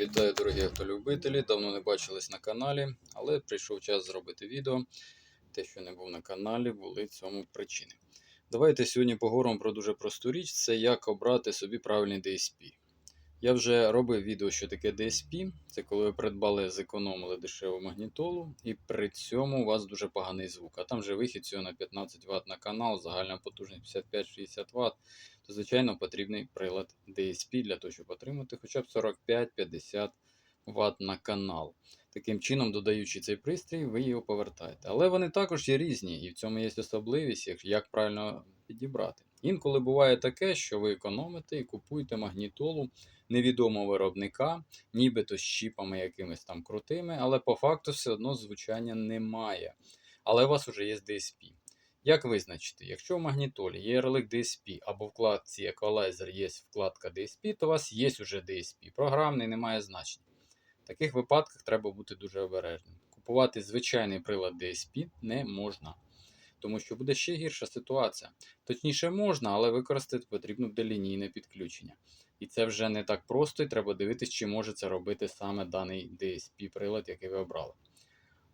Вітаю, дорогі автолюбителі! Давно не бачились на каналі, але прийшов час зробити відео. Те, що не був на каналі, були цьому причини. Давайте сьогодні поговоримо про дуже просту річ: це як обрати собі правильний DSP. Я вже робив відео, що таке DSP. Це коли ви придбали, зекономили дешеву магнітолу, і при цьому у вас дуже поганий звук. А там же вихід всього на 15 Вт на канал, загальна потужність 55-60 Вт. То, звичайно, потрібний прилад DSP для того, щоб отримати хоча б 45-50 Вт на канал. Таким чином, додаючи цей пристрій, ви його повертаєте. Але вони також є різні, і в цьому є особливість, як правильно підібрати. Інколи буває таке, що ви економите і купуєте магнітолу невідомого виробника, нібито з чіпами якимись там крутими, але по факту все одно звучання немає. Але у вас вже є DSP. Як визначити, якщо в магнітолі є ярлик DSP або вкладці Equalizer є вкладка DSP, то у вас є вже DSP. Програмний не має значення. В таких випадках треба бути дуже обережним. Купувати звичайний прилад DSP не можна, тому що буде ще гірша ситуація. Точніше, можна, але використати потрібно буде лінійне підключення. І це вже не так просто, і треба дивитися, чи може це робити саме даний DSP-прилад, який ви обрали.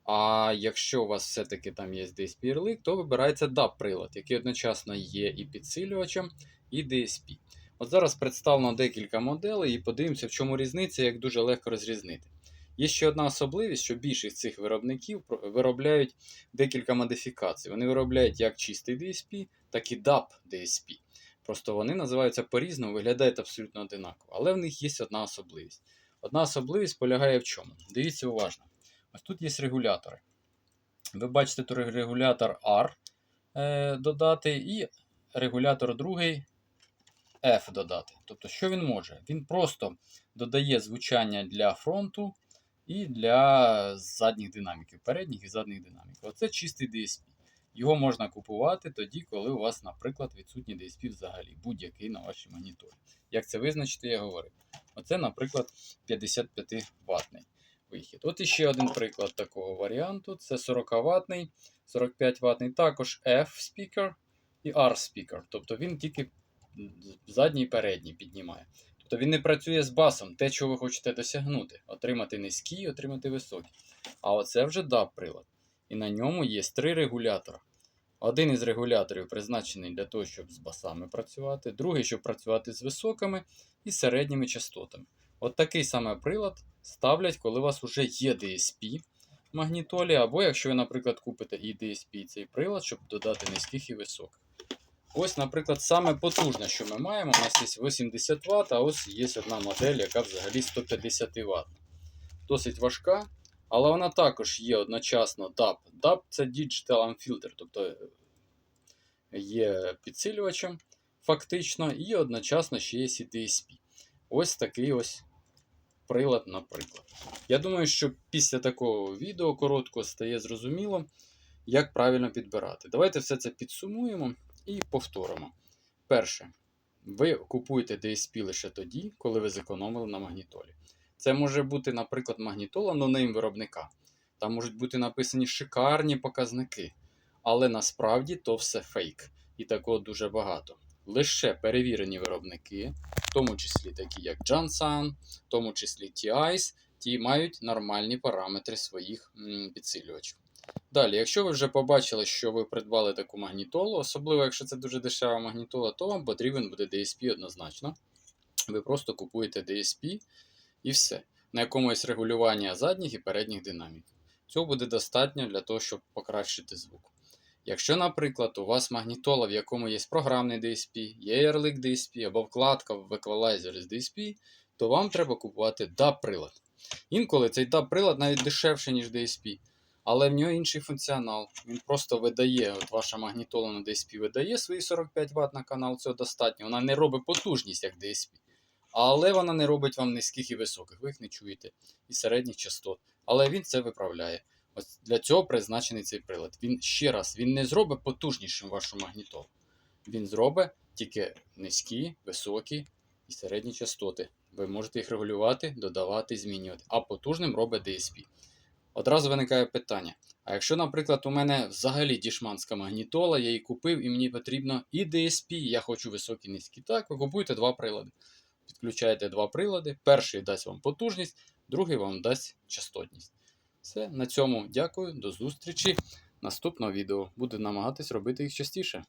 А якщо у вас все-таки там є DSP ярлик, то вибирається DAP-прилад, який одночасно є і підсилювачем, і DSP. От зараз представлено декілька моделей і подивимося, в чому різниця, як дуже легко розрізнити. Є ще одна особливість, що більшість цих виробників виробляють декілька модифікацій. Вони виробляють як чистий DSP, так і DAP DSP. Просто вони називаються по-різному, виглядають абсолютно одинаково. Але в них є одна особливість. Одна особливість полягає в чому? Дивіться уважно. Ось тут є регулятори. Ви бачите тут регулятор R е, додати і регулятор другий F додати. Тобто, що він може? Він просто додає звучання для фронту і для задніх динаміків, передніх і задніх динаміків. Оце чистий DSP. Його можна купувати тоді, коли у вас, наприклад, відсутній DSP взагалі, будь-який на вашій моніторі. Як це визначити, я говорив. Оце, наприклад, 55 ватний вихід. От іще один приклад такого варіанту: це 40 ватний, 45 ватний, також F-спікер і R-спікер. Тобто він тільки задній і передній піднімає. Тобто він не працює з басом, те, чого ви хочете досягнути. Отримати низький, отримати високий. А оце вже DAB прилад. І на ньому є три регулятора. Один із регуляторів призначений для того, щоб з басами працювати, другий, щоб працювати з високими і середніми частотами. От такий саме прилад ставлять, коли у вас вже є DSP магнітолі, або якщо ви, наприклад, купите і DSP, цей прилад, щоб додати низьких і високих. Ось, наприклад, саме потужне, що ми маємо, у нас є 80 Вт, а ось є одна модель, яка взагалі 150 Вт. Досить важка, але вона також є одночасно DAP. DAP це Digital Unfilter, тобто є підсилювачем фактично, і одночасно ще є і DSP. Ось такий ось прилад, наприклад. Я думаю, що після такого відео короткого стає зрозуміло, як правильно підбирати. Давайте все це підсумуємо і повторимо. Перше, ви купуєте DSP лише тоді, коли ви зекономили на магнітолі. Це може бути, наприклад, магнітола нонейм виробника. Там можуть бути написані шикарні показники, але насправді то все фейк. І такого дуже багато. Лише перевірені виробники, в тому числі такі як Jansan, в тому числі TIs, ті мають нормальні параметри своїх підсилювачів. Далі, якщо ви вже побачили, що ви придбали таку магнітолу, особливо якщо це дуже дешева магнітола, то вам потрібен буде DSP однозначно. Ви просто купуєте DSP і все. На якомусь регулювання задніх і передніх динаміків. Цього буде достатньо для того, щоб покращити звук. Якщо, наприклад, у вас магнітола, в якому є програмний DSP, є ярлик DSP або вкладка в еквалайзер з DSP, то вам треба купувати DAB-прилад. Інколи цей DAB-прилад навіть дешевший, ніж DSP, але в нього інший функціонал. Він просто видає, от ваша магнітола на DSP видає свої 45 Вт на канал, цього достатньо. Вона не робить потужність, як DSP. Але вона не робить вам низьких і високих, ви їх не чуєте, і середніх частот. Але він це виправляє. Ось для цього призначений цей прилад. Він ще раз він не зробить потужнішим вашу магнітолу. Він зробить тільки низькі, високі і середні частоти. Ви можете їх регулювати, додавати, змінювати. А потужним робить DSP. Одразу виникає питання: а якщо, наприклад, у мене взагалі дішманська магнітола, я її купив і мені потрібно і DSP, і я хочу високі низькі. Так, ви купуєте два прилади. Підключаєте два прилади. Перший дасть вам потужність, другий вам дасть частотність. Все, на цьому дякую, до зустрічі. Наступного відео. Буду намагатись робити їх частіше.